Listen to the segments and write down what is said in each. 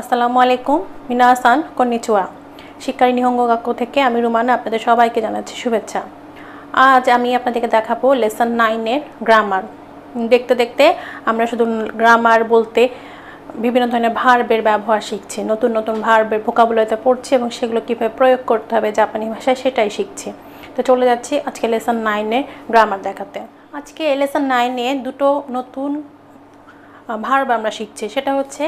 আসসালামু আলাইকুম মিনাসান কন্নিচুয়া শিক্ষারী নিহঙ্গ গাক্য থেকে আমি রুমানা আপনাদের সবাইকে জানাচ্ছি শুভেচ্ছা। আজ আমি আপনাদেরকে দেখাবো লেসন নাইনের গ্রামার। দেখতে দেখতে আমরা শুধু গ্রামার বলতে বিভিন্ন ধরনের ভার্বের ব্যবহার শিখছি, নতুন নতুন ভার্বের ভোকাবুলারিতে পড়ছি এবং সেগুলো কীভাবে প্রয়োগ করতে হবে জাপানি ভাষায় সেটাই শিখছি। তো চলে যাচ্ছি আজকে লেসন নাইনে গ্রামার দেখাতে। আজকে লেসন নাইনে দুটো নতুন ভার্ব আমরা শিখছি, সেটা হচ্ছে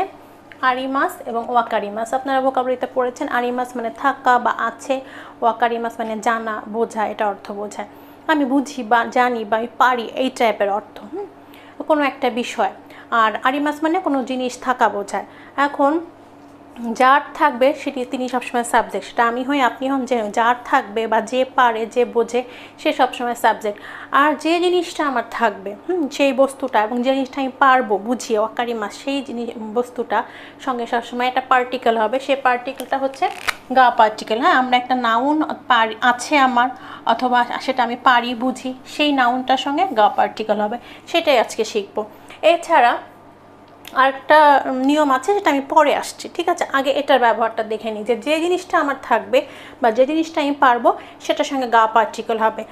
আরিমাস এবং ওয়াকারিমাস। আপনারা ভোকাবলিতে পড়েছেন, আরিমাস মানে থাকা বা আছে, ওয়াকারিমাস মানে জানা, বোঝা, এটা অর্থ বোঝায়। আমি বুঝি বা জানি বা আমি পারি, এই টাইপের অর্থ? কোনো একটা বিষয়। আর আরিমাস মানে কোনো জিনিস থাকা বোঝায়। এখন যার থাকবে সেটি তিনি সবসময় সাবজেক্ট সেটা আমি হই, আপনি হন, যে যার থাকবে বা যে পারে, যে বোঝে, সে সবসময় সাবজেক্ট আর যে জিনিসটা আমার থাকবে, হুম, সেই বস্তুটা এবং যে জিনিসটা আমি পারব বুঝিয়ে, অকারিমা, সেই জিনিস, বস্তুটা সঙ্গে সবসময় একটা পার্টিকেল হবে সেই পার্টিকেলটা হচ্ছে গা পার্টিকেল হ্যাঁ আমরা একটা নাউন পারি, আছে আমার অথবা সেটা আমি পারি, বুঝি, সেই নাউনটার সঙ্গে গা পার্টিকেল হবে, সেটাই আজকে শিখব। এছাড়া আরেকটা নিয়ম আছে যেটা আমি পরে আসছি, ঠিক আছে? আগে এটার ব্যবহারটা দেখে নিই যে যে জিনিসটা আমার থাকবে বা যে জিনিসটা আমি পারব সেটার সঙ্গে গা পার্টিকেল হবে।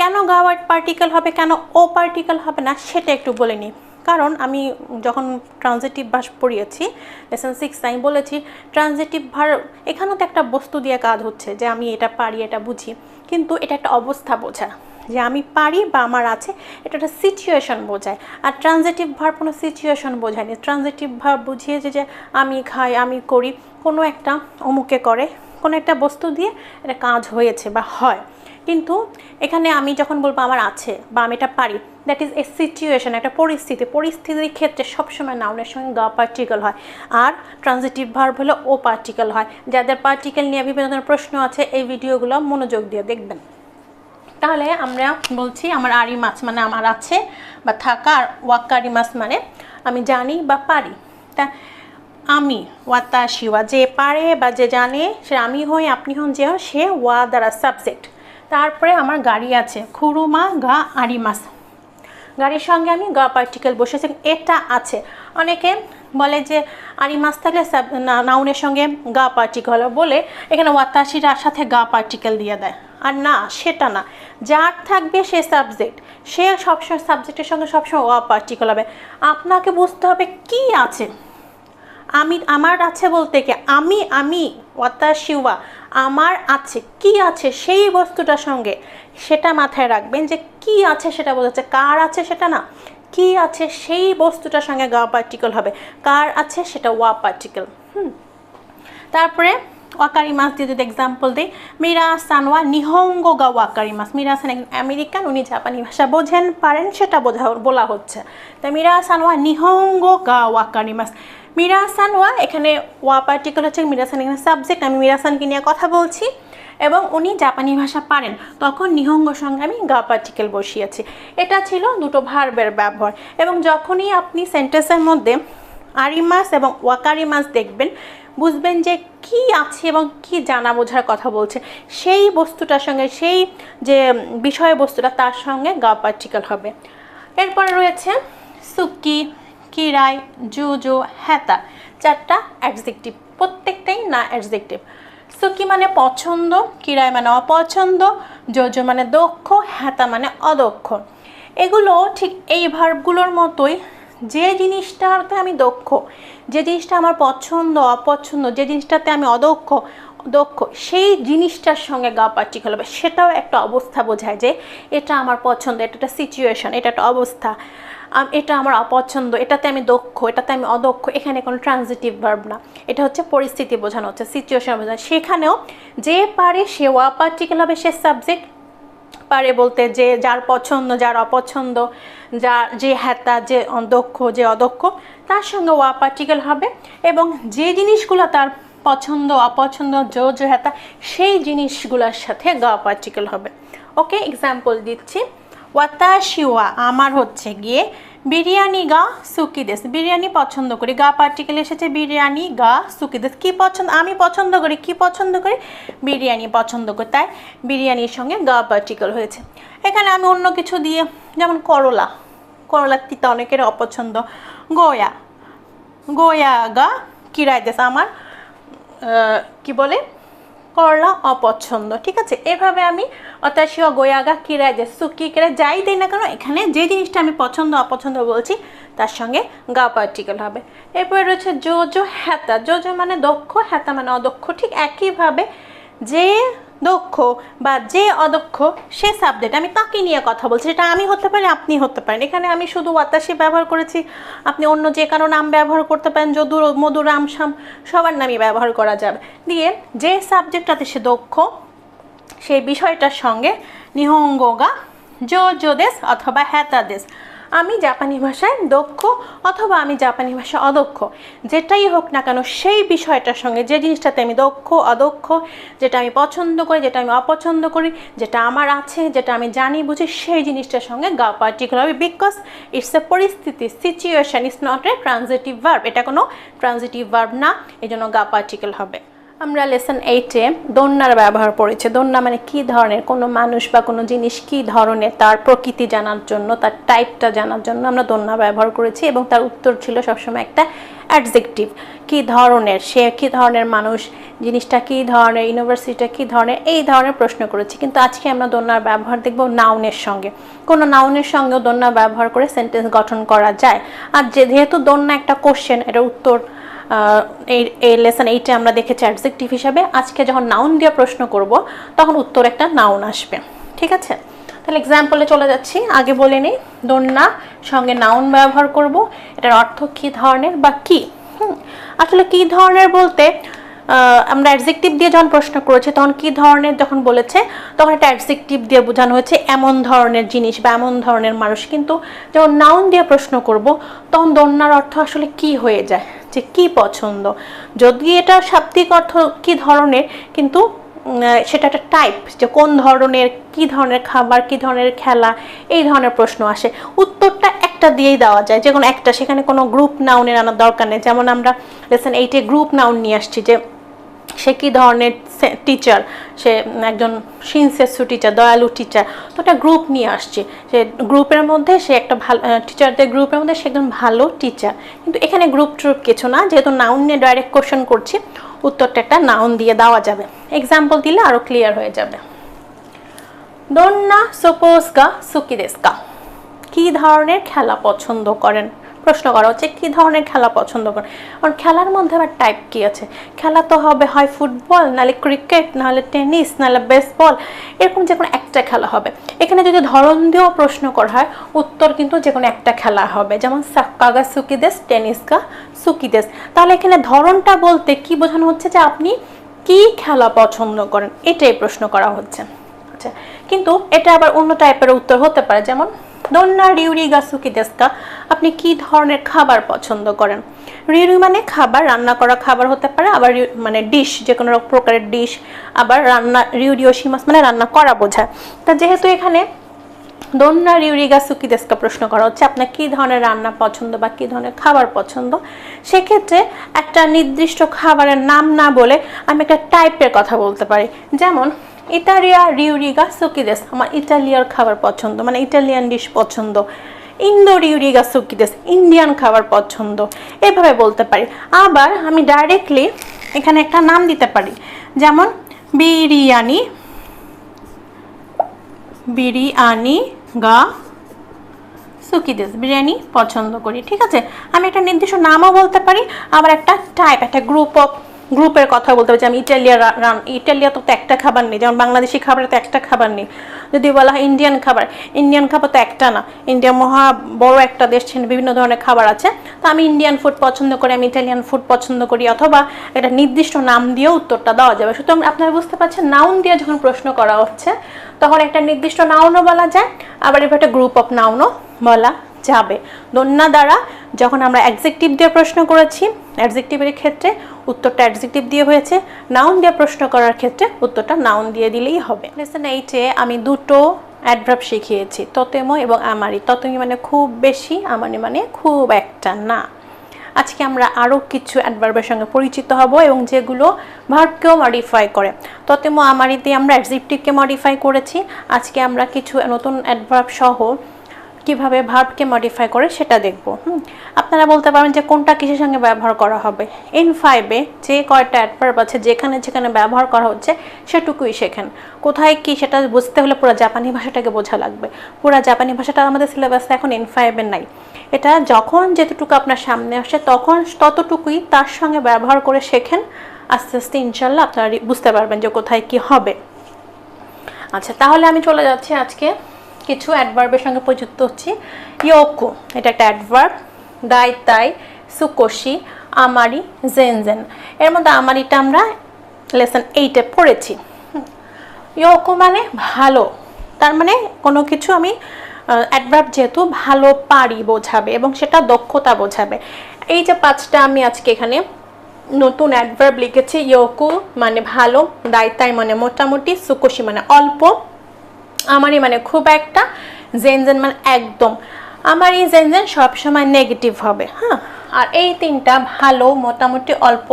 কেন গা পার্টিকেল হবে, কেন ও পার্টিকেল হবে না সেটা একটু বলে নিই। কারণ আমি যখন ট্রানজিটিভ ভাস পড়িয়েছি লেসন সিক্স আমি বলেছি ট্রানজিটিভ ভার এখানেও তো একটা বস্তু দিয়ে কাজ হচ্ছে যে, আমি এটা পারি, এটা বুঝি। কিন্তু এটা একটা অবস্থা বোঝা। যে আমি পারি বা আমার আছে, এটা একটা সিচুয়েশন বোঝায়। আর ট্রানজেটিভ ভার কোনো সিচুয়েশন বোঝায় না ট্রানজেটিভ ভার বুঝিয়েছে যে আমি খাই, আমি করি, কোনো একটা অমুকে করে, কোনো একটা বস্তু দিয়ে এটা কাজ হয়েছে বা হয়। কিন্তু এখানে আমি যখন বলব আমার আছে বা আমি এটা পারি দ্যাট ইজ এ সিচুয়েশন একটা পরিস্থিতি। পরিস্থিতির ক্ষেত্রে সবসময় নাউনের সঙ্গে গা পার্টিকেল হয়। আর ট্রানজিটিভ ভার্ব হলো ও পার্টিকেল হয়। যাদের পার্টিকেল নিয়ে বিভিন্ন ধরনের প্রশ্ন আছে, এই ভিডিওগুলো মনোযোগ দিয়ে দেখবেন। তাহলে আমরা বলছি আমার আরি মাছ মানে আমার আছে, বা থাকা আর ওয়াকারি মাছ মানে আমি জানি বা পারি। তা আমি ওয়াতা শিওয়া যে পারে বা যে জানে, সে আমি হই, আপনি হন, যে সে ওয়া দ্বারা সাবজেক্ট। তারপরে আমার গাড়ি আছে, খুরুমা গা আরি মাছ। গাড়ির সঙ্গে আমি গা পার্টিকেল বসেছি, এটা আছে। অনেকে বলে যে, আরি মাছ থাকলে নাউনের সঙ্গে গা পার্টিকেল বলে এখানে ওয়াতাশির সাথে গা পার্টিকেল দিয়ে দেয়। আর না, সেটা না। যার থাকবে সে সাবজেক্ট। সে সবসময়, সাবজেক্টের সঙ্গে সবসময় ওয়া পার্টিকল হবে। আপনাকে বুঝতে হবে কি আছে। আমি, আমার আছে বলতে কি, আমি আমি ওয়াতাশিওয়া আমার আছে, কি আছে সেই বস্তুটার সঙ্গে সেটা মাথায় রাখবেন যে কি আছে সেটা বোঝাচ্ছে। কার আছে সেটা না। কি আছে? সেই বস্তুটার সঙ্গে গা পার্টিকেল হবে। কার আছে? সেটা ওয়া পার্টিকেল হুম। তারপরে ওয়াকারি মাস দিয়ে যদি এক্সাম্পল দিই মিরা সানওয়া নিহঙ্গ গা ওয়াকারি মাস মিরা সান একজন আমেরিকান, উনি জাপানি ভাষা বোঝেন, পারেন, সেটা বোঝা, বলা হচ্ছে। তাই মিরা সানওয়া নিহঙ্গ গা ওয়াকারি মাস মিরা সানওয়া এখানে ওয়া পার্টিকেল হচ্ছে মিরা সান এখানে সাবজেক্ট আমি মিরা সানকে নিয়ে কথা বলছি। এবং উনি জাপানি ভাষা পারেন, তখন নিহঙ্গ সঙ্গে আমি গা পার্টিকেল বসিয়েছি। এটা ছিল দুটো ভার্বের ব্যবহার এবং যখনই আপনি সেন্টেন্সের মধ্যে আরিমাস এবং ওয়াকারি মাস দেখবেন, বুঝবেন যে কি আছে এবং কি জানা বোঝার কথা বলছে। সেই বস্তুটার সঙ্গে, সেই যে বিষয়বস্তুটা, তার সঙ্গে গা পার্টিকেল হবে। এরপরে রয়েছে সুকি, কিরাই, জুজো হ্যাতা চারটা অ্যাডজেক্টিভ, প্রত্যেকটাই না অ্যাডজেক্টিভ সুকি মানে পছন্দ? কিরাই মানে অপছন্দ? জোজো মানে দক্ষ হ্যাতা মানে অদক্ষ। এগুলো ঠিক এই ভার্বগুলোর মতোই, যে জিনিসটাতে আমি দক্ষ, যে জিনিসটা আমার পছন্দ, অপছন্দ, যে জিনিসটাতে আমি অদক্ষ, দক্ষ, সেই জিনিসটার সঙ্গে গা পার্টিকেল হবে সেটাও একটা অবস্থা বোঝায় যে এটা আমার পছন্দ, এটা একটা সিচুয়েশন এটা একটা অবস্থা। এটা আমার অপছন্দ, এটাতে আমি দক্ষ, এটাতে আমি অদক্ষ, এখানে কোনো ট্রানজিটিভ ভার্ব না। এটা হচ্ছে পরিস্থিতি বোঝানো, হচ্ছে সিচুয়েশন বোঝানো। সেখানেও যে পারে সে ওয়া পার্টিকেল হবে সে সাবজেক্ট পারে বলতে যে যার পছন্দ, যার অপছন্দ, যার যে হ্যাতা যে দক্ষ, যে অদক্ষ, তার সঙ্গে ওয়া পার্টিকেল হবে এবং যে জিনিসগুলো তার পছন্দ, অপছন্দ জো জো হ্যাতা সেই জিনিসগুলোর সাথে গা পার্টিকেল হবে। ওকে এক্সাম্পল দিচ্ছি। ওয়াতাশিওয়া আমার হচ্ছে গিয়ে বিরিয়ানি গা সুকিদেস বিরিয়ানি পছন্দ করি, গা পার্টিকেল এসেছে বিরিয়ানি গা সুকিদেস কি পছন্দ, আমি পছন্দ করি, কি পছন্দ করি? বিরিয়ানি পছন্দ করি, তাই বিরিয়ানির সঙ্গে গা পার্টিকেল হয়েছে। এখানে আমি অন্য কিছু দিয়ে, যেমন করলা। করলার তিতা অনেকের অপছন্দ। গোয়া গোয়া গা কিরায় দেশ। আমার কি বলে? করলা অপছন্দ, ঠিক আছে? এভাবে আমি অতাশিও, গোয়াগা, কিরা যে সুকি কিরা যাই দিই না কেন, এখানে যে জিনিসটা আমি পছন্দ, অপছন্দ বলছি, তার সঙ্গে গা পার্টিকেল হবে। এরপরে রয়েছে জোজো হ্যাতা জোজো মানে দক্ষ হ্যাতা মানে অদক্ষ, ঠিক একইভাবে যে দক্ষ বা যে অদক্ষ সে সাবজেক্ট আমি তাকে নিয়ে কথা বলছি সেটা আমি হতে পারি, আপনি হতে পারেন। এখানে আমি শুধু ওয়াতাসি ব্যবহার করেছি। আপনি অন্য যে কারও নাম ব্যবহার করতে পারেন, যদুর, মধুর রাম শাম সবার নামই ব্যবহার করা যাবে। দিয়ে যে সাবজেক্টটাতে সে দক্ষ, সেই বিষয়টার সঙ্গে নিহঙ্গগা জো জো দেশ অথবা হ্যাতা দেশ আমি জাপানি ভাষায় দক্ষ অথবা আমি জাপানি ভাষায় অদক্ষ। যেটাই হোক না কেন, সেই বিষয়টার সঙ্গে, যে জিনিসটাতে আমি দক্ষ, অদক্ষ, যেটা আমি পছন্দ করি, যেটা আমি অপছন্দ করি, যেটা আমার আছে, যেটা আমি জানি, বুঝি, সেই জিনিসটার সঙ্গে গা পার্টিকুলার হবে বিকজ ইটস এ পরিস্থিতি situation it's not a transitive verb এটা কোনো ট্রানজিটিভ ভার্ব না এই জন্য গা পার্টিকেল হবে। আমরা লেসন এইটে দন্যার ব্যবহার পড়েছি। দন্যা মানে কি ধরনের? কোনো মানুষ বা কোনো জিনিস কি ধরনের? তার প্রকৃতি জানার জন্য, তার টাইপটা জানার জন্য আমরা দন্যা ব্যবহার করেছি এবং তার উত্তর ছিল সবসময় একটা অ্যাডজেক্টিভ কি ধরনের? সে কি ধরনের মানুষ? জিনিসটা কি ধরনের? ইউনিভার্সিটিটা কি ধরনের? এই ধরনের প্রশ্ন করেছি। কিন্তু আজকে আমরা দন্যার ব্যবহার দেখব নাউনের সঙ্গে। কোনো নাউনের সঙ্গেও দন্যা ব্যবহার করে সেন্টেন্স গঠন করা যায়। আর যেহেতু দন্যা একটা কোশ্চেন এটা উত্তর এই লেসন এইটে আমরা দেখেছি অ্যাডজেক্টিভ হিসাবে। আজকে যখন নাউন দিয়ে প্রশ্ন করব, তখন উত্তর একটা নাউন আসবে। ঠিক আছে? তাহলে এক্সাম্পলে চলে যাচ্ছি। আগে বলে নিই দন্যা সঙ্গে নাউন ব্যবহার করব। এটার অর্থ কী ধরনের বা কি? আসলে কী ধরনের বলতে আমরা অ্যাডজেক্টিভ দিয়ে যখন প্রশ্ন করেছি, তখন কী ধরনের যখন বলেছে, তখন একটা অ্যাডজেক্টিভ দিয়ে বোঝানো হয়েছে, এমন ধরনের জিনিস বা এমন ধরনের মানুষ। কিন্তু যখন নাউন দিয়ে প্রশ্ন করব, তখন দন্যার অর্থ আসলে কি হয়ে যায়, যে কি পছন্দ? যদি এটা শাব্দিক অর্থ কি ধরনের, কিন্তু সেটা একটা টাইপ যে কোন ধরনের, কি ধরনের খাবার, কি ধরনের খেলা, এই ধরনের প্রশ্ন আসে। উত্তরটা একটা দিয়েই দেওয়া যায়, যে কোনো একটা। সেখানে কোনো গ্রুপ নাউনের আনার দরকার নেই। যেমন আমরা লেসন এইটে গ্রুপ নাউন নিয়ে আসছি, যে সে কী ধরনের টিচার সে একজন সিনসেসু টিচার দয়ালু টিচার তো একটা গ্রুপ নিয়ে আসছে। সে গ্রুপের মধ্যে সে একটা ভালো টিচারদের গ্রুপের মধ্যে সে একজন ভালো টিচার কিন্তু এখানে গ্রুপ ট্রুপ কিছু না। যেহেতু নাউন নিয়ে ডাইরেক্ট কোশ্চেন করছি, উত্তরটা একটা নাউন দিয়ে দেওয়া যাবে। এক্সাম্পল দিলে আরও ক্লিয়ার হয়ে যাবে। দন্না সোপোস গা কী ধরনের খেলা পছন্দ করেন? প্রশ্ন করা হচ্ছে, কী ধরনের খেলা পছন্দ করে কারণ খেলার মধ্যে আবার টাইপ কী আছে? খেলা তো হবে, হয় ফুটবল নাহলে ক্রিকেট নাহলে টেনিস নাহলে বেসবল এরকম যে কোনো একটা খেলা হবে। এখানে যদি ধরন দিয়েও প্রশ্ন করা হয়, উত্তর কিন্তু যে কোনো একটা খেলা হবে। যেমন সাক্কাগা সুকিদেস টেনিসকা সুকিদেস তাহলে এখানে ধরনটা বলতে কি বোঝানো হচ্ছে যে আপনি কি খেলা পছন্দ করেন? এটাই প্রশ্ন করা হচ্ছে। আচ্ছা কিন্তু এটা আবার অন্য টাইপের উত্তর হতে পারে, যেমন দন্না রিউরি গাসুকি দেস্কা আপনি কি ধরনের খাবার পছন্দ করেন? রিউরি মানে খাবার, রান্না করা খাবার হতে পারে, আবার মানে ডিশ যে কোনো প্রকারের ডিশ আবার রান্না রিউরিও শিমাস মানে রান্না করা বোঝায়। তা যেহেতু এখানে দন্না রিউরিগা সুকি দেস্কা প্রশ্ন করা হচ্ছে, আপনার কী ধরনের রান্না পছন্দ বা কী ধরনের খাবার পছন্দ? সেক্ষেত্রে একটা নির্দিষ্ট খাবারের নাম না বলে আমি একটা টাইপের কথা বলতে পারি। যেমন ইতালিয়া রিউরিগা সুকিদেস। আমার ইটালিয়ার খাবার পছন্দ মানে ইটালিয়ান ডিশ পছন্দ। ইন্দো রিউরিগা সুকিদেস, ইন্ডিয়ান খাবার পছন্দ। এভাবে বলতে পারি। আবার আমি ডাইরেক্টলি এখানে একটা নাম দিতে পারি। যেমন বিরিয়ানি বিরিয়ানি গা, সুকিদেস। বিরিয়ানি পছন্দ করি, ঠিক আছে? আমি একটা নির্দিষ্ট নামও বলতে পারি, আবার একটা টাইপ একটা গ্রুপ অফ গ্রুপের কথা বলতে পারি যে আমি ইটালিয়া রান, ইটালিয়া তো একটা খাবার নেই। যেমন বাংলাদেশি খাবারে তো একটা খাবার নেই। যদি বলা হয় ইন্ডিয়ান খাবার ইন্ডিয়ান খাবার তো একটা না। ইন্ডিয়া মহা বড় একটা দেশ বিভিন্ন ধরনের খাবার আছে। তো আমি ইন্ডিয়ান ফুড পছন্দ করি, আমি ইটালিয়ান ফুড পছন্দ করি, অথবা একটা নির্দিষ্ট নাম দিয়েও উত্তরটা দেওয়া যাবে। সুতরাং আপনারা বুঝতে পারছেন নাউন দিয়ে যখন প্রশ্ন করা হচ্ছে, তখন একটা নির্দিষ্ট নাউনও বলা যায়, আবার এবার একটা গ্রুপ অফ নাউনও বলা যাবে। দন্যা দ্বারা যখন আমরা অ্যাডজেক্টিভ দিয়ে প্রশ্ন করেছি অ্যাডজেক্টিভের ক্ষেত্রে উত্তরটা অ্যাডজেক্টিভ দিয়ে হয়েছে নাউন দিয়ে প্রশ্ন করার ক্ষেত্রে উত্তরটা নাউন দিয়ে দিলেই হবে। লেসন এইটে আমি দুটো অ্যাডভার্ব শিখিয়েছি ততেমো এবং আমারি ততেমি মানে খুব বেশি আমারি মানে খুব একটা না। আজকে আমরা আরও কিছু অ্যাডভার্বের সঙ্গে পরিচিত হব এবং যেগুলো ভার্বকেও মডিফাই করে। ততেমো আমারিতে আমরা অ্যাডজেক্টিভকে মডিফাই করেছি। আজকে আমরা কিছু নতুন অ্যাডভার্ব সহ কীভাবে ভার্বকে মডিফাই করে সেটা দেখব, হুম। আপনারা বলতে পারেন যে কোনটা কিসের সঙ্গে ব্যবহার করা হবে। এন ফাইভে যে কয়টা অ্যাডভার্ব আছে, যেখানে যেখানে ব্যবহার করা হচ্ছে, সেটুকুই শেখেন। কোথায় কি সেটা বুঝতে হলে পুরো জাপানি ভাষাটাকে বোঝা লাগবে। পুরো জাপানি ভাষাটা আমাদের সিলেবাসে এখন এন ফাইভে নাই। এটা যখন যেতটুকু আপনার সামনে আসে, তখন ততটুকুই তার সঙ্গে ব্যবহার করে শেখেন। আস্তে আস্তে ইনশাল্লাহ আপনারা বুঝতে পারবেন যে কোথায় কি হবে। আচ্ছা তাহলে আমি চলে যাচ্ছি আজকে কিছু অ্যাডভার্বের সঙ্গে প্রযুক্ত হচ্ছি। ইয়োকো এটা একটা অ্যাডভার্ব দাই তাই সুকোশি আমারি জেনজেন এর মধ্যে আমারিটা আমরা লেসন এইটে পড়েছি। ইয়োকো মানে ভালো। তার মানে কোনো কিছু আমি অ্যাডভার্ব যেহেতু ভালো পারি বোঝাবে এবং সেটা দক্ষতা বোঝাবে। এই যে পাঁচটা আমি আজকে এখানে নতুন অ্যাডভার্ব লিখেছি। ইয়োকু মানে ভালো দায়তাই মানে মোটামুটি সুকোশি মানে অল্প। আমারই মানে খুব একটা জেনজেন মানে একদম। আমার এই জেনজেন সবসময় নেগেটিভ হবে হ্যাঁ? আর এই তিনটা ভালো, মোটামুটি অল্প,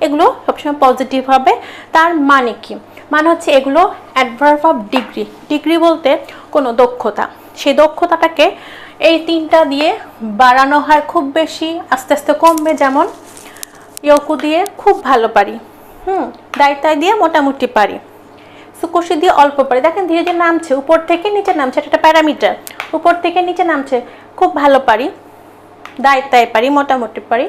এগুলো সবসময় পজিটিভ হবে। তার মানে কি? মানে হচ্ছে এগুলো অ্যাডভার্ভ অফ ডিগ্রি ডিগ্রি বলতে কোনো দক্ষতা। সেই দক্ষতাটাকে এই তিনটা দিয়ে বাড়ানো হয় খুব বেশি, আস্তে আস্তে কমবে যেমন, ইয়কু দিয়ে খুব ভালো পারি, হুম দায়িত্বায় দিয়ে মোটামুটি পারি। সুকোশি দিয়ে অল্প পারি। দেখেন ধীরে ধীরে নামছে, উপর থেকে নিচে নামছে, এটা একটা প্যারামিটার। উপর থেকে নিচে নামছে, খুব ভালো পারি দায়িত্বায় পারি, মোটামুটি পারি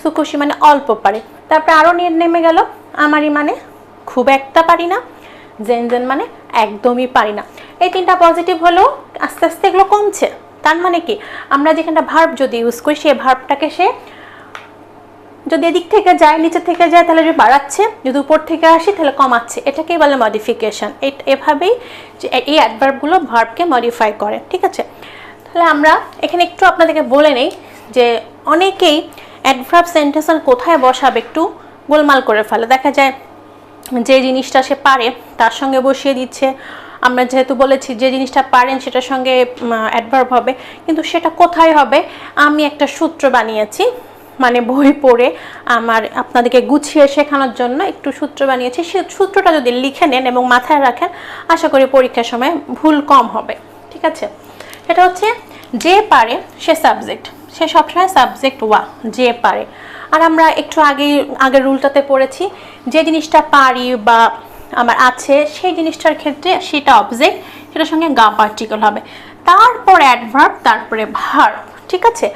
সুকোশি মানে অল্প পারি। তারপরে আরও নিয়ে নেমে গেল, আমারই মানে খুব একটা পারি না, জেন জেন মানে একদমই পারি না। এই তিনটা পজিটিভ হলেও আস্তে আস্তে এগুলো কমছে। তার মানে কি, আমরা যেখানটা ভার্ব যদি ইউজ করি, সেই ভার্বটাকে সে যদি এদিক থেকে যায় নিচে থেকে যায়, তাহলে যে বাড়াচ্ছে, যদি উপর থেকে আসি, তাহলে কমাচ্ছে। এটাকেই বলে মডিফিকেশন এভাবেই যে এই অ্যাডভার্বগুলো ভার্বকে মডিফাই করে, ঠিক আছে? তাহলে আমরা এখানে একটু আপনাদেরকে বলে নেই যে অনেকেই অ্যাডভার্ব সেন্টেন্স কোথায় বসাবে একটু গোলমাল করে ফেলে। দেখা যায় যে জিনিসটা সে পারে, তার সঙ্গে বসিয়ে দিচ্ছে। আমরা যেহেতু বলেছি যে জিনিসটা পারেন, সেটার সঙ্গে অ্যাডভার্ব হবে, কিন্তু সেটা কোথায় হবে? আমি একটা সূত্র বানিয়েছি মানে বই পড়ে আমার আপনাদেরকে গুছিয়ে শেখানোর জন্য একটু সূত্র বানিয়েছি। সে সূত্রটা যদি লিখে নেন এবং মাথায় রাখেন, আশা করি পরীক্ষার সময় ভুল কম হবে। ঠিক আছে? এটা হচ্ছে, যে পারে সে সাবজেক্ট সে সবসময় সাবজেক্ট ওয়া, যে পারে। আর আমরা একটু আগে আগের রুলটাতে পড়েছি, যে জিনিসটা পারি বা আমার আছে, সেই জিনিসটার ক্ষেত্রে সেটা অবজেক্ট সেটার সঙ্গে গা পার্টিকল হবে। তারপর অ্যাডভার্ব তারপরে ভার্ব ঠিক আছে?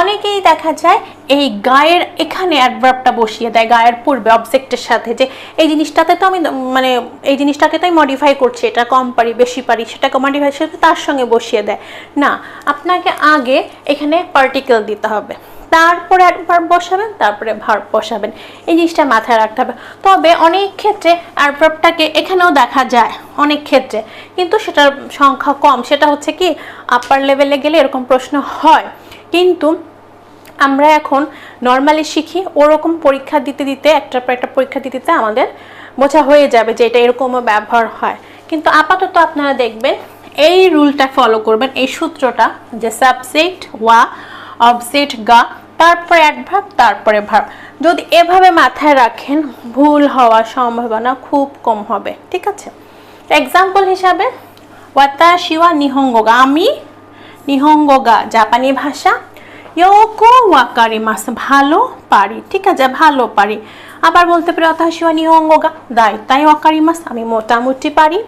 অনেকেই দেখা যায় এই গায়ের এখানে অ্যাডভার্বটা বসিয়ে দেয়, গায়ের পূর্বে অবজেক্টের সাথে যে এই জিনিসটাতে তো আমি মানে এই জিনিসটাকে তো আমি মডিফাই করছি, এটা কম পারি, বেশি পারি, সেটাকে মডিফাই সেটা তার সঙ্গে বসিয়ে দেয়। না, আপনাকে আগে এখানে পার্টিকেল দিতে হবে, তারপরে অ্যাডভার্ব বসাবেন, তারপরে ভার্ব বসাবেন, এই জিনিসটা মাথায় রাখতে হবে। তবে অনেক ক্ষেত্রে অ্যাডভার্বটাকে এখানেও দেখা যায়, অনেক ক্ষেত্রে, কিন্তু সেটার সংখ্যা কম, সেটা হচ্ছে কি আপার লেভেলে গেলে এরকম প্রশ্ন হয়। কিন্তু আমরা এখন নর্মালি শিখি, ওরকম পরীক্ষা দিতে দিতে, একটার পর একটা পরীক্ষা দিতে দিতে আমাদের বোঝা হয়ে যাবে যে এটা এরকমও ব্যবহার হয়। কিন্তু আপাতত আপনারা দেখবেন এই রুলটা ফলো করবেন, এই সূত্রটা যে সাবজেক্ট ওয়া অবজেক্ট গা, তারপরে এক অ্যাডভার্ব তারপরে ভাব। যদি এভাবে মাথায় রাখেন, ভুল হওয়ার সম্ভাবনা খুব কম হবে, ঠিক আছে? এক্সাম্পল হিসাবে, ওয়াতাশিওয়া নিহঙ্গগা, আমি নিহঙ্গগা জাপানি ভাষা। ইয়োকো ওয়াকারিমাস ভালো পারি, ঠিক আছে, ভালো পারি। আবার বলতে পারি অতাশিওয়া নিহঙ্গগা, দাই, তাই ওয়াকারিমাস আমি মোটামুটি পারি।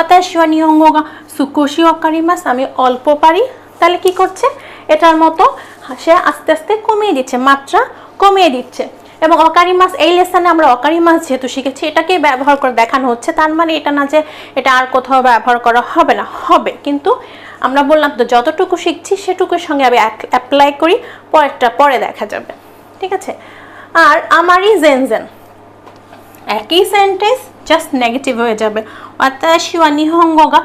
অতাশিওয়া নিহঙ্গগা, সুকোশি ওয়াকারিমাস আমি অল্প পারি। তাহলে কি করছে? এটার মতো সে আস্তে আস্তে কমিয়ে দিচ্ছে, মাত্রা কমিয়ে দিচ্ছে। এবং অকারি মাছ, এই লেসনে আমরা অকারি মাছ যেহেতু শিখেছি, এটাকে ব্যবহার করে দেখানো হচ্ছে। তার মানে এটা না যে এটা আর কোথাও ব্যবহার করা হবে না, হবে। কিন্তু আমরা বললাম তো যতটুকু শিখছি সেটুকুর সঙ্গে আমি অ্যাপ্লাই করি, পরেরটা পরে দেখা যাবে। ঠিক আছে? আর আমারই জেনজেন একই সেন্টেন্স জাস্ট নেগেটিভ হয়ে যাবে। অত্যাশি নিহঙ্গগা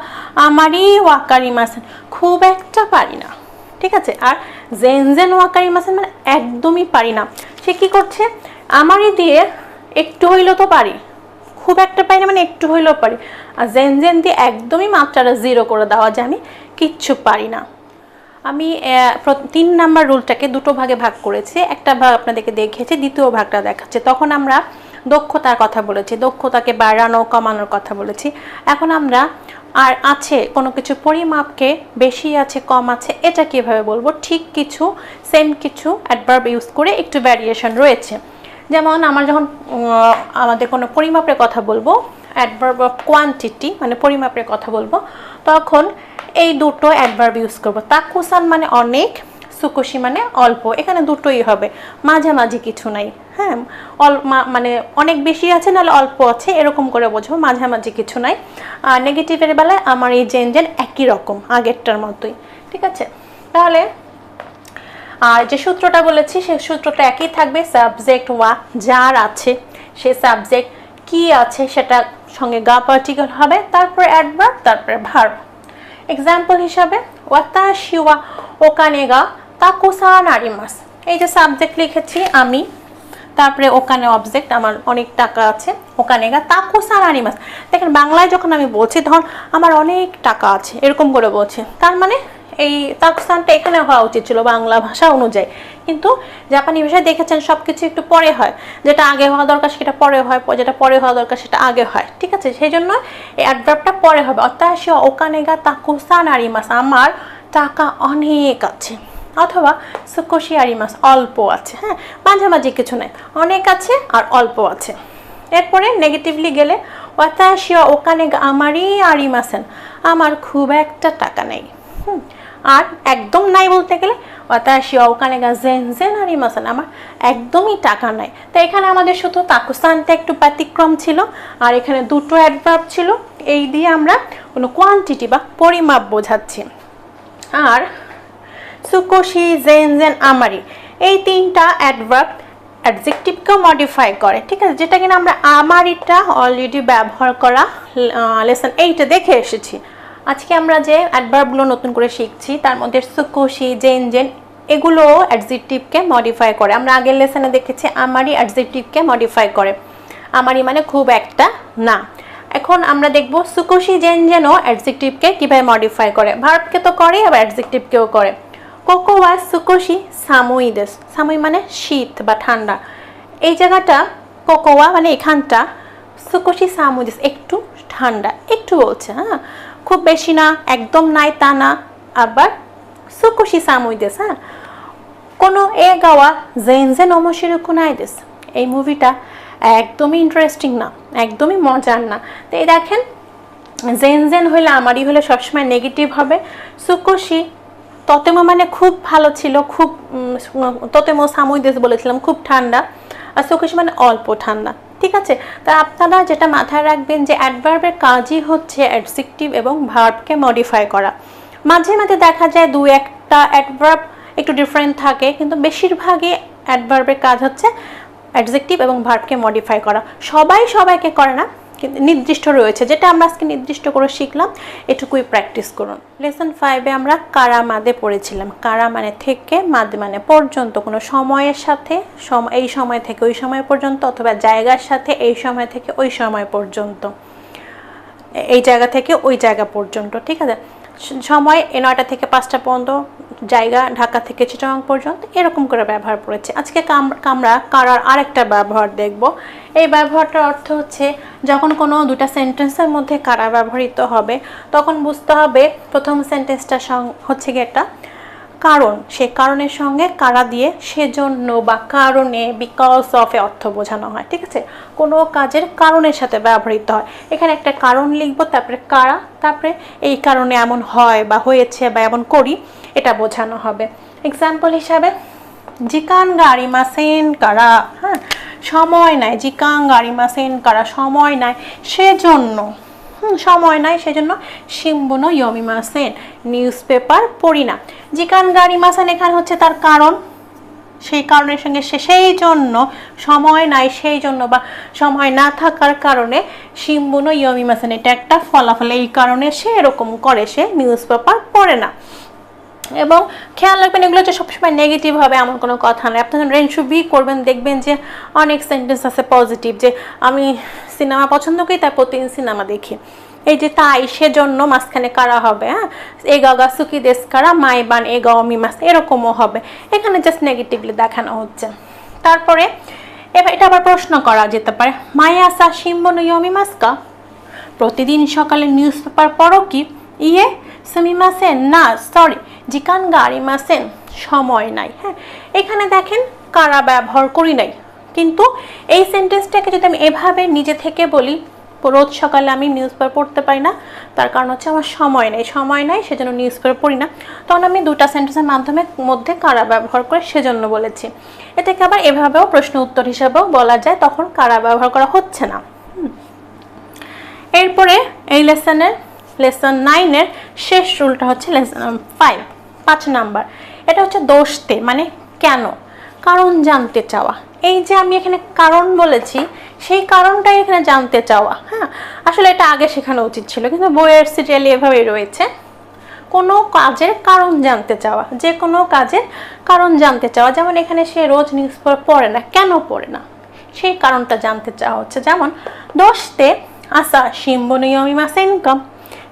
আমারই ওয়াকারি মাসেন খুব একটা পারি না। ঠিক আছে? আর জেনজেন ওয়াকারি মাসেন মানে একদমই পারি না। সে কি করছে? আমারই দিয়ে একটু হইলেও তো পারি। খুব একটা পারি না মানে একটু হইলেও পারি। আর জেন জেন দিয়ে একদমই মাত্রাটা জিরো করে দেওয়া যায়, আমি কিচ্ছু পারি না। আমি তিন নাম্বার রুলটাকে দুটো ভাগে ভাগ করেছি। একটা ভাগ আপনাদেরকে দেখিয়েছি, দ্বিতীয় ভাগটা দেখাচ্ছে। তখন আমরা দক্ষতার কথা বলেছি, দক্ষতাকে বাড়ানো, কমানোর কথা বলেছি। এখন আমরা আর আছে কোনো কিছু পরিমাপকে বেশি আছে, কম আছে, এটা কীভাবে বলব? ঠিক কিছু সেম কিছু অ্যাডভার্ব ইউজ করে একটু ভ্যারিয়েশন রয়েছে। যেমন আমার যখন আমাদের কোনো পরিমাপের কথা বলব অ্যাডভার্ব অফ কোয়ান্টিটি মানে পরিমাপের কথা বলব, তখন এই দুটো অ্যাডভার্ব ইউজ করব। তাকুসান মানে অনেক সুকুশি মানে অল্প, এখানে দুটোই হবে, মাঝামাঝি কিছু নাই হ্যাঁ? অল মানে অনেক বেশি আছে, নাহলে অল্প আছে, এরকম করে বোঝো, মাঝামাঝি কিছু নাই। আর নেগেটিভের বেলায় আমার এই জেন জেন একই রকম, আগেরটার মতোই, ঠিক আছে? তাহলে, আর যে সূত্রটা বলেছি সেই সূত্রটা একই থাকবে সাবজেক্ট ওয়া যার আছে, সে সাবজেক্ট কি আছে, সেটা সঙ্গে গা পার্টিকেল হবে, তারপরে অ্যাডভার্ব তারপরে ভার্ব এক্সাম্পল হিসাবে ওয়াতাশি ওয়া ওকানেগা তাকুসান আরিমাস এই যে সাবজেক্ট লিখেছি আমি, তারপরে ওখানে অবজেক্ট আমার অনেক টাকা আছে, ওখানে গা তাকুসান আনিমাস দেখেন, বাংলায় যখন আমি বলছি, তখন আমার অনেক টাকা আছে, এরকম করে বলছি। তার মানে এই তাকুসানটা এখানে হওয়া উচিত ছিল বাংলা ভাষা অনুযায়ী। কিন্তু জাপানি ভাষায় দেখেছেন সব কিছু একটু পরে হয়। যেটা আগে হওয়া দরকার, সেটা পরে হয়, যেটা পরে হওয়া দরকার, সেটা আগে হয়। ঠিক আছে? সেই জন্য এই অ্যাডভার্বটা পরে হবে। অর্থাৎ ওখানে গা তাকুসান আরিমাস আমার টাকা অনেক আছে। অথবা সুকোশি আরিমাস অল্প আছে হ্যাঁ? মাঝামাঝি কিছু নাই অনেক আছে আর অল্প আছে। এরপরে নেগেটিভলি গেলে, ওয়াতাশিয়া ওখানে আমারই আরিমাসেন, আমার খুব একটা টাকা নেই। হুম, আর একদম নাই বলতে গেলে, ওয়াতাশিয়া ওখানে গা জেন জেন আরিমাসেন, আমার একদমই টাকা নাই। তো এখানে আমাদের শুধু তাকুস্তানটা একটু ব্যতিক্রম ছিল, আর এখানে দুটো অ্যাডভার্ব ছিল, এই দিয়ে আমরা কোনো কোয়ান্টিটি বা পরিমাপ বোঝাচ্ছি। আর সুকোশি জেন জেন, আমারি। এই তিনটা অ্যাডভার্ব অ্যাডজেক্টিভকেও মডিফাই করে, ঠিক আছে? যেটা কিনা আমরা আমারিটা অলরেডি ব্যবহার করা লেসন এইটা দেখে এসেছি। আজকে আমরা যে অ্যাডভার্বগুলো নতুন করে শিখছি, তার মধ্যে সুকোশি জেন জেন এগুলো অ্যাডজেক্টিভকে মডিফাই করে। আমরা আগের লেসনে দেখেছি আমারই অ্যাডজেক্টিভকে মডিফাই করে। আমারই মানে খুব একটা না। এখন আমরা দেখব সুকোশি জেন যেন অ্যাডজেক্টিভকে কীভাবে মডিফাই করে। ভার্বকে তো করে আবার অ্যাডজেক্টিভকেও করে। কোকো ওয়া সুকোশি সামুইদেস সামুই মানে শীত বা ঠান্ডা। এই জায়গাটা কোকোয়া মানে এখানটা সুকোশি সামুইদেস একটু ঠান্ডা, একটু বলছে হ্যাঁ? খুব বেশি না, একদম নাই তা না, আবার সুকোশি সামুইদেস হ্যাঁ? কোনো এ গাওয়া জেন জেন অমশিরকু নাই দেস এই মুভিটা একদমই ইন্টারেস্টিং না, একদমই মজার না। তো এই দেখেন, জেন জেন হইলে আমারই হলে সবসময় নেগেটিভ হবে। সুকোশি ততেমো মানে খুব ভালো ছিল, খুব ততেমো সাময়িক দেশ বলেছিলাম, খুব ঠান্ডা। আর সুকোশি মানে অল্প ঠান্ডা, ঠিক আছে? তা আপনারা যেটা মাথায় রাখবেন যে অ্যাডভার্বের কাজই হচ্ছে অ্যাডজেক্টিভ এবং ভার্বকে মডিফাই করা। মাঝে মাঝে দেখা যায় দু একটা অ্যাডভার্ব একটু ডিফারেন্ট থাকে, কিন্তু বেশিরভাগই অ্যাডভার্বের কাজ হচ্ছে অ্যাডজেক্টিভ এবং ভার্বকে মডিফাই করা। সবাই সবাইকে করে না নির্দিষ্ট রয়েছে, যেটা আমরা আজকে নির্দিষ্ট করে শিখলাম, এটুকুই প্র্যাকটিস করুন। লেসন ফাইভে আমরা কারা মাদে পড়েছিলাম। কারা মানে থেকে মাদে মানে পর্যন্ত, কোনো সময়ের সাথে এই সময় থেকে ওই সময় পর্যন্ত, অথবা জায়গার সাথে, এই সময় থেকে ওই সময় পর্যন্ত। এই জায়গা থেকে ওই জায়গা পর্যন্ত, ঠিক আছে? সময় এ নয়টা থেকে পাঁচটা পর্যন্ত জায়গা ঢাকা থেকে চিটাগাং পর্যন্ত এরকম করে ব্যবহার করেছে আজকে আমরা কারার আরেকটা ব্যবহার দেখব। এই ব্যবহারটার অর্থ হচ্ছে যখন কোনো দুটা সেন্টেন্সের মধ্যে কারা ব্যবহৃত হবে, তখন বুঝতে হবে প্রথম সেন্টেন্সটা হচ্ছে গিয়ে একটা কারণ, সে কারণের সঙ্গে কারা দিয়ে সেজন্য বা কারণে বিকজ অফ এ অর্থ বোঝানো হয়, ঠিক আছে? কোনো কাজের কারণের সাথে ব্যবহৃত হয়। এখানে একটা কারণ লিখব, তারপরে কারা, তারপরে এই কারণে এমন হয় বা হয়েছে বা এমন করি, এটা বোঝানো হবে। এক্সাম্পল হিসাবে, জিকান গাড়ি মাসেন কারা? হ্যাঁ সময় নাই। জিকান গাড়ি মাসেন কারা? সময় নাই। সেজন্য সময় নাই, সেজন্য শিম্বুনো ইয়মিমাসেন নিউজ পেপার পড়ি না। জিকান গাড়ি মাসান এখানে হচ্ছে তার কারণ। সেই কারণের সঙ্গে সে সেই জন্য সময় নাই, সেই জন্য বা সময় না থাকার কারণে শিম্বুনো ইয়মিমাসেন এটা একটা ফলাফল। এই কারণে সে এরকম করে, সে নিউজ পেপার পড়ে না। এবং খেয়াল রাখবেন, এগুলো যে সবসময় নেগেটিভ হবে, এমন কোনো কথা নয়। আপনি যখন রেঞ্জু বি করবেন, দেখবেন যে অনেক সেন্টেন্স আছে পজিটিভ যে আমি সিনেমা পছন্দ করি তাই প্রতিদিন সিনেমা দেখি। এই যে তাই, সেজন্য মাঝখানে কারা হবে হ্যাঁ? এ গাগা সুকি দেশ কারা মাইবান এ গাওমি মাস, এরকমও হবে। এখানে জাস্ট নেগেটিভলি দেখানো হচ্ছে। তারপরে, এবার এটা আবার প্রশ্ন করা যেতে পারে, মায়া সা শিম্বন ইয়মি মাস্কা প্রতিদিন সকালে নিউজ পেপার পড়ো কি? ইয়ে সুমিমাসেন, না সরি জিকান গাড়ি মাসেন সময় নাই হ্যাঁ। এখানে দেখেন, কারা ব্যবহার করি নাই। কিন্তু এই সেন্টেন্সটাকে যদি আমি এভাবে নিজে থেকে বলি, রোজ সকালে আমি নিউজ পেপার পড়তে পারি না, তার কারণ হচ্ছে আমার সময় নেই। সময় নেই, সেজন্য নিউজ পেপার পড়ি না। তখন আমি দুটা সেন্টেন্সের মাধ্যমে, মধ্যে কারা ব্যবহার করে সেজন্য বলেছি। এটাকে আবার এভাবেও প্রশ্ন উত্তর হিসাবেও বলা যায়, তখন কারা ব্যবহার করা হচ্ছে না। এরপরে এই লেসনের লেসন নাইনের শেষ রুলটা হচ্ছে লেসন ফাইভ পাঁচ নাম্বার। এটা হচ্ছে দোষতে মানে কেন? কারণ জানতে চাওয়া। এই যে আমি এখানে কারণ বলেছি, সেই কারণটাই এখানে জানতে চাওয়া হ্যাঁ? আসলে এটা আগে শেখানো উচিত ছিল, কিন্তু বইয়ের সিরিয়ালি এভাবেই রয়েছে। কোনো কাজের কারণ জানতে চাওয়া, যে কোনো কাজের কারণ জানতে চাওয়া, যেমন এখানে সে রোজ নিউজ পড়ে না, কেন পড়ে না? সেই কারণটা জানতে চাওয়া হচ্ছে। যেমন, দোষতে আসা শিম্বনিয়মিমাসে ইনকাম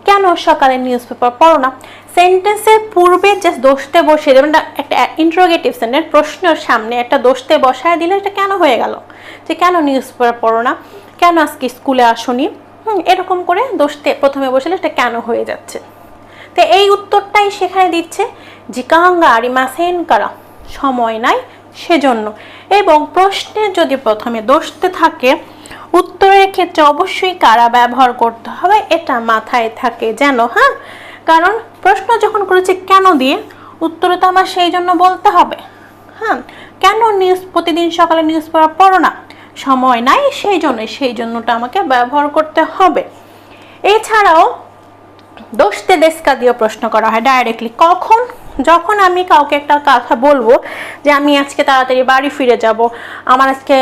কেন সকালে নিউজ পেপার পড়ো না? সেন্টেন্সের পূর্বে যে দোষতে বসে যেমন একটা- ইন্টারোগেটিভ সেন্টেন্স প্রশ্নের সামনে একটা দোষতে বসায় দিলে এটা কেন হয়ে গেল? যে কেন নিউজ পেপার পড়ো না? কেন আজকে স্কুলে আসনি? এরকম করে দোষতে প্রথমে বসলে এটা কেন হয়ে যাচ্ছে? তো এই উত্তরটাই সেখানে দিচ্ছে, জিকাঙ্গা আরিমাসেন কারা? সময় নাই সেজন্য। এবং প্রশ্নে যদি প্রথমে দোষতে থাকে উত্তরের ক্ষেত্রে অবশ্যই কারা ব্যবহার করতে হবে এটা মাথায় থাকে যেন হ্যাঁ? কারণ প্রশ্ন যখন করেছে কেন দিয়ে, উত্তরে তো আমার সেই জন্য বলতে হবে হ্যাঁ? কেন নিউজ, প্রতিদিন সকালে নিউজ পেপার পড়ো না? সময় নাই সেই জন্য, সেই জন্যটা আমাকে ব্যবহার করতে হবে। এছাড়াও দোষতে দেশকা দিয়ে প্রশ্ন করা হয় ডাইরেক্টলি কখন? যখন আমি কাউকে একটা কথা বলব যে আমি আজকে তাড়াতাড়ি বাড়ি ফিরে যাব, আমার আজকে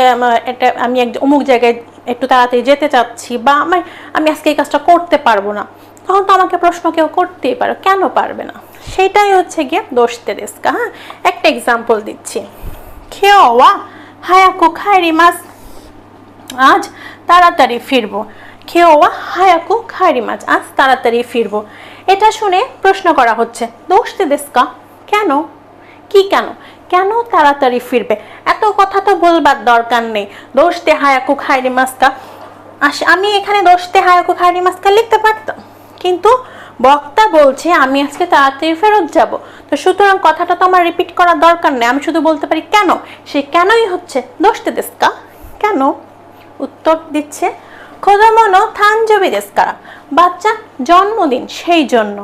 একটা, আমি এক, অমুক জায়গায় একটু তাড়াতাড়ি যেতে চাচ্ছি বা আমার, আমি আজকে এই কাজটা করতে পারব না, তখন তো আমাকে প্রশ্ন কেউ করতেই পারে, কেন পারবে না? সেটাই হচ্ছে গিয়ে দোষতে দেশকা হ্যাঁ? একটা এক্সাম্পল দিচ্ছি। খেওয়া, হায়াকো খায়রি মাছ। আজ তাড়াতাড়ি ফিরবো। খেওয়া, হায়াকু খাইরি মাছ, আজ তাড়াতাড়ি ফিরবো। এটা শুনে প্রশ্ন করা হচ্ছে দোষতে দেশকা কেন? কি কেন? কেন তাড়াতাড়ি ফিরবে? এত কথা তো বলবার দরকার নেই। দোষতে হায়াকু খাইরি মাস্কা আমি এখানে দোষতে হায়াকু খাইরি মাস্কা লিখতে পারতাম। কিন্তু বক্তা বলছে, আমি আজকে তাড়াতাড়ি ফেরত যাব। তো সুতরাং কথাটা তো আমার রিপিট করার দরকার নেই। আমি শুধু বলতে পারি, কেন? সে কেনই হচ্ছে? দোষতে দেশকা কেন? উত্তর দিচ্ছে, খোদামনো থানজবি দেশকারা বাচ্চা জন্মদিন, সেই জন্য।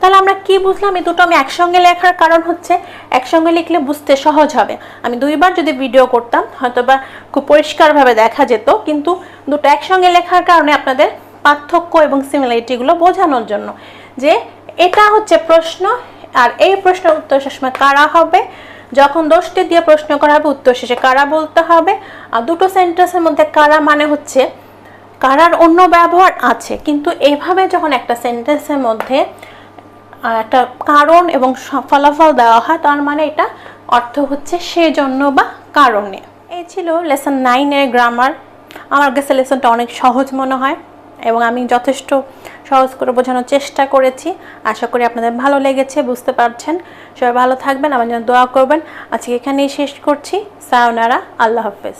তাহলে আমরা কি বুঝলাম? এই দুটো আমি একসঙ্গে লেখার কারণ হচ্ছে একসঙ্গে লিখলে বুঝতে সহজ হবে। আমি দুইবার যদি ভিডিও করতাম হয়তো বা খুব পরিষ্কারভাবে দেখা যেত, কিন্তু দুটো একসঙ্গে লেখার কারণে আপনাদের পার্থক্য এবং সিমিলারিটিগুলো বোঝানোর জন্য। যে এটা হচ্ছে প্রশ্ন, আর এই প্রশ্নের উত্তর সবসময় কারা হবে? যখন দোষটি দিয়ে প্রশ্ন করা হবে, উত্তর শেষে কারা বলতে হবে? আর দুটো সেন্টেন্সের মধ্যে কারা মানে হচ্ছে কারার অন্য ব্যবহার আছে, কিন্তু এভাবে যখন একটা সেন্টেন্সের মধ্যে একটা কারণ এবং ফলাফল দেওয়া হয়, তার মানে এটা অর্থ হচ্ছে সেজন্য বা কারণে। এই ছিল লেসন নাইনের গ্রামার আমার কাছে লেসনটা অনেক সহজ মনে হয় এবং আমি যথেষ্ট সহজ করে বোঝানোর চেষ্টা করেছি। আশা করি আপনাদের ভালো লেগেছে, বুঝতে পারছেন। সবাই ভালো থাকবেন, আমার জন্য দোয়া করবেন। আজকে এখানেই শেষ করছি। সায়নারা, আল্লাহ হাফেজ।